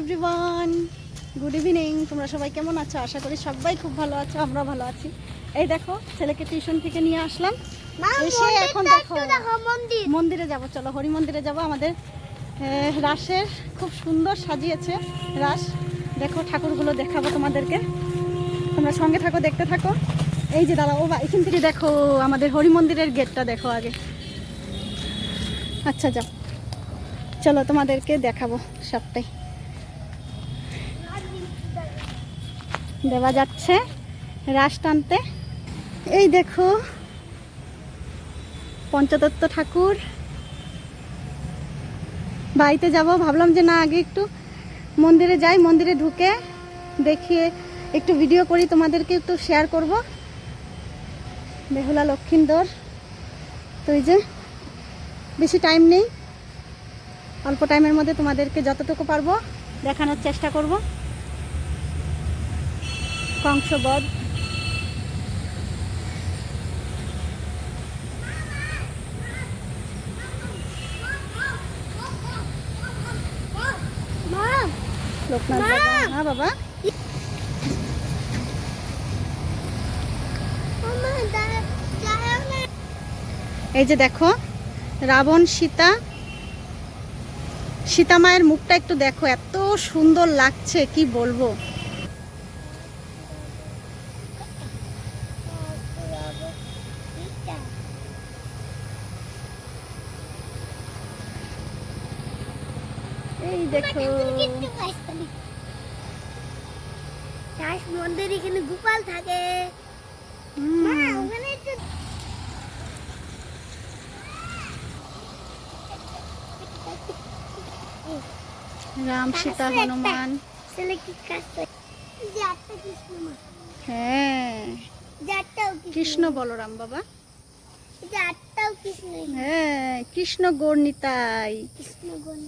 Everyone good evening তোমরা সবাই কেমন আছো? আশা করি সবাই খুব ভালো আছো আমরা ভালো আছি। এই দেখো ছেলেকে টিউশন থেকে নিয়ে আসলাম। এসে এখন দেখো মন্দির। মন্দিরে যাব। চলো হরি মন্দিরে যাব। আমাদের রাসের খুব সুন্দর সাজিয়েছে রাস। দেখো ঠাকুরগুলো দেখাবো তোমাদেরকে। তোমরা সঙ্গে থাকো দেখতে থাকো। এই যে দাদা ও বা এখান থেকে দেখো আমাদের হরি মন্দিরের গেটটা দেখো আগে। আচ্ছা যাও। চলো তোমাদেরকে দেখাবো সবটাই। দেওয়া যাচ্ছে রাস টানতে। এই দেখো পঞ্চতত্ত্ব ঠাকুর। বাড়িতে যাব, ভাবলাম যে না, আগে একটু মন্দিরে যাই, মন্দিরে ঢুকে দেখিয়ে একটু ভিডিও করি, তোমাদেরকে একটু শেয়ার করব। বেহুলা লক্ষিন্দর, তো যে বেশি টাইম নেই, অল্প টাইমের মধ্যে তোমাদেরকে যতটুকু পারব দেখানোর চেষ্টা করব। কংসবধ লোকনাথ বাবা হ্যাঁ বাবা। এই যে দেখো রাবণ সীতা। সীতা মায়ের মুখটা একটু দেখো এত সুন্দর লাগছে কি বলব? এই দেখো। মন্দির এখানে গোপাল থাকে। ওখানে একটু রাম সীতা হনুমান। কৃষ্ণ হ্যাঁ। বলরাম বাবা। হ্যাঁ কৃষ্ণ গৌরনিতাই কৃষ্ণ হুম,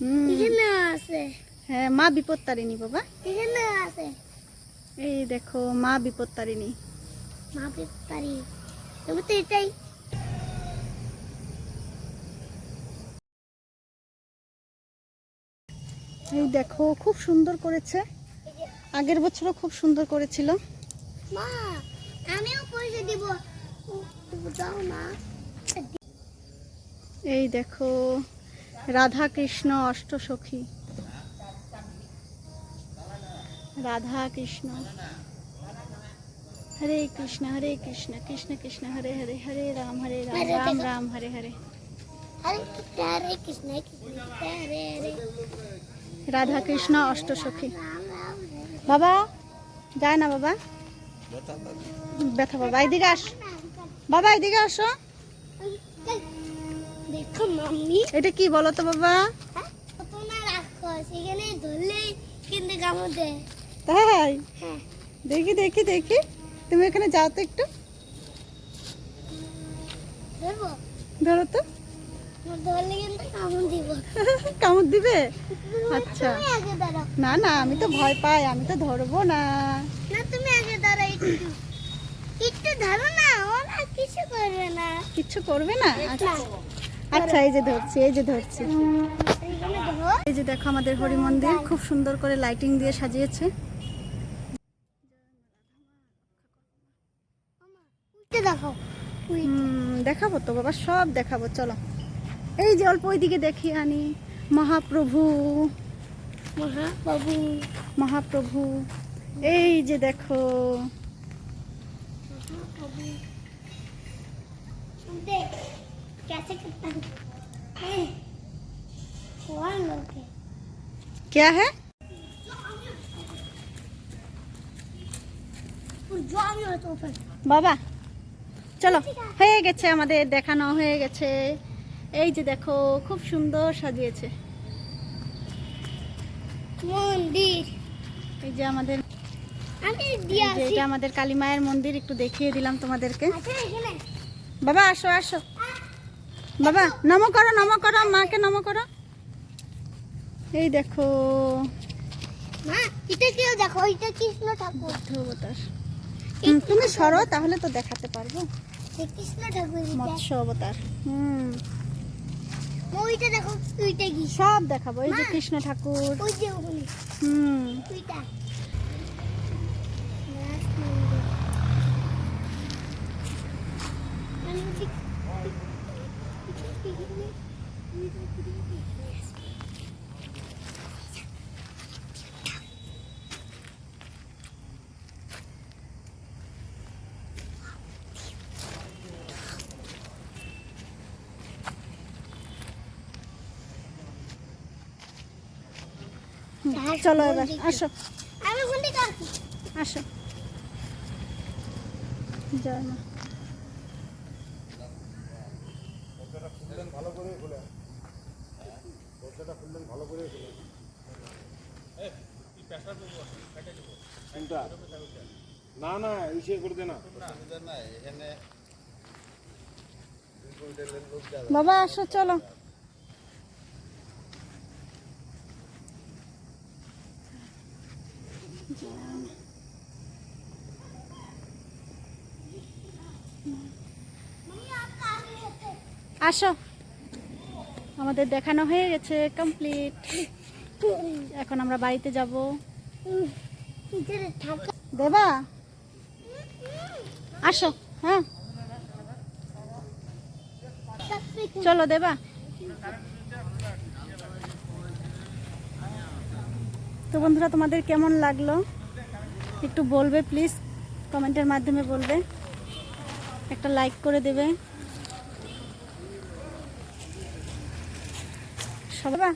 এখানে আছে। হ্যাঁ মা বিপত্তারিণী বাবা। এখানে আছে। এই দেখো মা তো এটাই। এই দেখো খুব সুন্দর করেছে। আগের বছরও খুব সুন্দর করেছিল। মা আমিও পয়সা দিব। দাও এই দেখো রাধা কৃষ্ণ অষ্টসখী। রাধা কৃষ্ণ হরে কৃষ্ণ হরে কৃষ্ণ কৃষ্ণ কৃষ্ণ হরে হরে হরে রাম হরে রাম রাম রাম হরে হরে। কৃষ্ণ রাধা কৃষ্ণ অষ্টসখী। রাম রাম বাবা যায় না বাবা? ব্যথা বাবা এদিকে আস। বাবা এদিকে আসো। দেখো মাম্মি। এটা কি বলো তো বাবা? হ্যাঁ? তোমার রাখো সেখানে ধরলেই কিন্তু কামড় দেয় তাই? হ্যাঁ। দেখি দেখি দেখি। তুমি এখানে যাও তো একটু। ধরো তো। কামড় দিব। আচ্ছা। না না আমি তো ভয় পাই আমি তো ধরবো না। না তুমি আগে দাঁড়াও একটু। একটু ধরো না ওরা কিছু করবে না। কিচ্ছু করবে না। আচ্ছা। আচ্ছা এই যে ধরছি এই যে ধরছি। এই যে দেখো আমাদের হরি মন্দির খুব সুন্দর করে লাইটিং দিয়ে সাজিয়েছে। দেখাবো তো বাবা সব দেখাবো চলো। এই যে অল্প ওইদিকে দেখি আনি। মহাপ্রভু। মহা বাবু মহাপ্রভু। এই যে দেখো। देख कैसे करता है हुआ लोग है क्या है जो আমি হয়তো ওপেন বাবা চলো হয়ে গেছে আমাদের দেখানো হয়ে গেছে এই যে দেখো খুব সুন্দর সাজিয়েছে মন্দির এই যে আমাদের আমি এই দিয়ে যে আসি এটা আমাদের কালী মায়ের মন্দির একটু দেখিয়ে দিলাম তোমাদেরকে আচ্ছা এখানে বাবা আসো আসো বাবা নম করো নম করো মাকে নম করো। এই দেখো। মা এটা কেউ দেখো এটা কৃষ্ণ ঠাকুর। অবতার তুমি সরো তাহলে তো দেখাতে পারব। কৃষ্ণ ঠাকুর মৎস্য অবতার হুম। ওইটা দেখো ওইটা কি? সব দেখাবো এই যে কৃষ্ণ ঠাকুর। ওই যে হুম। ওইটা হুম, চলো এবার আসো। আমি আসি আসো। জয় মা। না না ইসে করে দে না। বাবা, আসো, চলো। আসো। আমাদের দেখানো হয়ে গেছে কমপ্লিট এখন আমরা বাড়িতে যাব। দেবা? আসো হ্যাঁ। চলো দেবা। তো বন্ধুরা, তোমাদের কেমন লাগল? একটু বলবে প্লিজ কমেন্টের মাধ্যমে বলবে। একটা লাইক করে দেবে। সবাই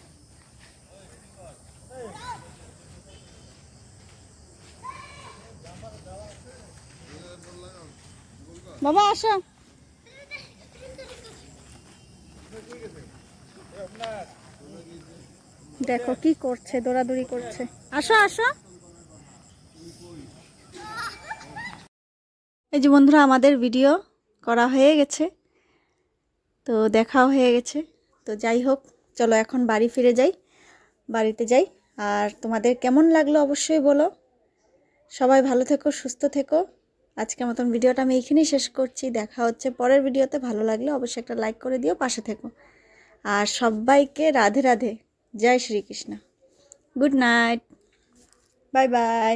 বাবা, আসো। দেখো কি করছে, দৌড়াদৌড়ি করছে। আসো আসো। এই যে বন্ধুরা, আমাদের ভিডিও করা হয়ে গেছে। তো দেখাও হয়ে গেছে। তো যাই হোক, চলো এখন বাড়ি ফিরে যাই, বাড়িতে যাই। আর তোমাদের কেমন লাগল অবশ্যই বলো। সবাই ভালো থেকো, সুস্থ থেকো। আজকের মতন ভিডিওটা আমি এইখানেই শেষ করছি। দেখা হচ্ছে পরের ভিডিওতে। ভালো লাগলে অবশ্যই একটা লাইক করে দিও, পাশে থেকো। আর সবাইকে রাধে রাধে। জয় Shri Krishna. Good night. Bye bye.